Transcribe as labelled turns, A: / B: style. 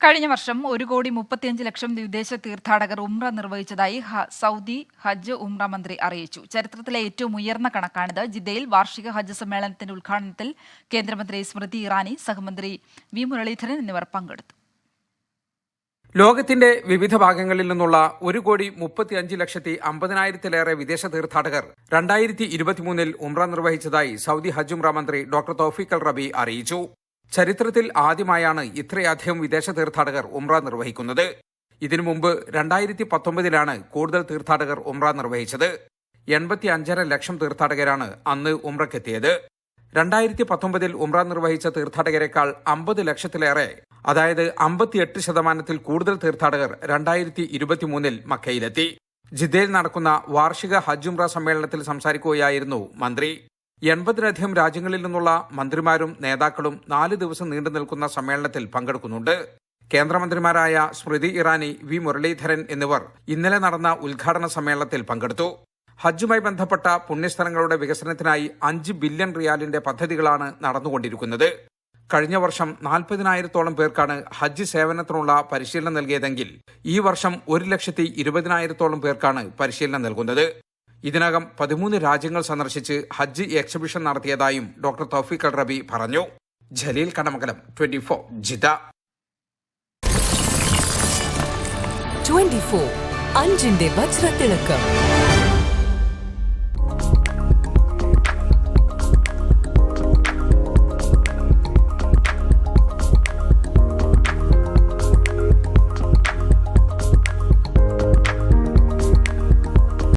A: കഴിഞ്ഞ വർഷം ഒരു കോടി മുപ്പത്തിയഞ്ച് ലക്ഷം വിദേശ തീർത്ഥാടകർ ഉംറ നിർവഹിച്ചതായി സൗദി ഹജ്ജ് ഉംറ മന്ത്രി അറിയിച്ചു. ചരിത്രത്തിലെ ഏറ്റവും ഉയർന്ന കണക്കാണിത്. ജിദ്ദയിൽ വാർഷിക ഹജ്ജ് സമ്മേളനത്തിന്റെ ഉദ്ഘാടനത്തിൽ കേന്ദ്രമന്ത്രി സ്മൃതി ഇറാനി സഹമന്ത്രി വി മുരളീധരൻ എന്നിവർ പങ്കെടുത്തു.
B: ലോകത്തിന്റെ വിവിധ ഭാഗങ്ങളിൽ നിന്നുള്ള ഒരു കോടി മുപ്പത്തി അഞ്ച് ലക്ഷത്തി അമ്പതിനായിരത്തിലേറെ വിദേശ തീർത്ഥാടകർ രണ്ടായിരത്തി ഇരുപത്തിമൂന്നിൽ ഉംറ നിർവഹിച്ചതായി സൗദി ഹജ്ജ് ഉംറ മന്ത്രി ഡോക്ടർ തോഫിക്കൽ റബി അറിയിച്ചു. ചരിത്രത്തിൽ ആദ്യമായാണ് ഇത്രയധികം വിദേശ തീർത്ഥാടകർ ഉംറ നിർവഹിക്കുന്നത്. ഇതിനു മുമ്പ് രണ്ടായിരത്തി പത്തൊമ്പതിലാണ് കൂടുതൽ തീർത്ഥാടകർ ഉംറ നിർവഹിച്ചത്. എൺപത്തി അഞ്ചര ലക്ഷം തീർത്ഥാടകരാണ് അന്ന് ഉംറക്കെത്തിയത് രണ്ടായിരത്തി പത്തൊമ്പതിൽ ഉംറ നിർവഹിച്ച തീർത്ഥാടകരെക്കാൾ അമ്പത് ലക്ഷത്തിലേറെ അതായത് അമ്പത്തിയെട്ട് ശതമാനത്തിൽ കൂടുതൽ തീർത്ഥാടകർ രണ്ടായിരത്തി ഇരുപത്തിമൂന്നിൽ മക്കയിലെത്തി. ജിദ്ദയിൽ നടക്കുന്ന വാർഷിക ഹജ്ജുംറ സമ്മേളനത്തിൽ സംസാരിക്കുകയായിരുന്നു മന്ത്രി. എൺപതിലധികം രാജ്യങ്ങളിൽ നിന്നുള്ള മന്ത്രിമാരും നേതാക്കളും നാല് ദിവസം നീണ്ടു നിൽക്കുന്ന സമ്മേളനത്തിൽ പങ്കെടുക്കുന്നുണ്ട്. കേന്ദ്രമന്ത്രിമാരായ സ്മൃതി ഇറാനി വി. മുരളീധരൻ എന്നിവർ ഇന്നലെ നടന്ന ഉദ്ഘാടന സമ്മേളനത്തിൽ പങ്കെടുത്തു. ഹജ്ജുമായി ബന്ധപ്പെട്ട പുണ്യസ്ഥലങ്ങളുടെ വികസനത്തിനായി അഞ്ച് ബില്യൺ റിയാലിന്റെ പദ്ധതികളാണ് നടന്നുകൊണ്ടിരിക്കുന്നത്. കഴിഞ്ഞ വർഷം നാൽപ്പതിനായിരത്തോളം പേർക്കാണ് ഹജ്ജ് സേവനത്തിനുള്ള പരിശീലനം നൽകിയതെങ്കിൽ ഈ വർഷം ഒരു ലക്ഷത്തി ഇരുപതിനായിരത്തോളം പേർക്കാണ് പരിശീലനം നൽകുന്നത്. ഇതിനകം പതിമൂന്ന് രാജ്യങ്ങൾ സന്ദർശിച്ച് ഹജ്ജ് എക്സിബിഷൻ നടത്തിയതായും ഡോക്ടർ തൗഫീഖ് അൽ റബി പറഞ്ഞു. Jaleel Kadamakalam twenty four Jitha
C: twenty four അഞ്ചിന്റെ വജ്രത്തിളക്കം.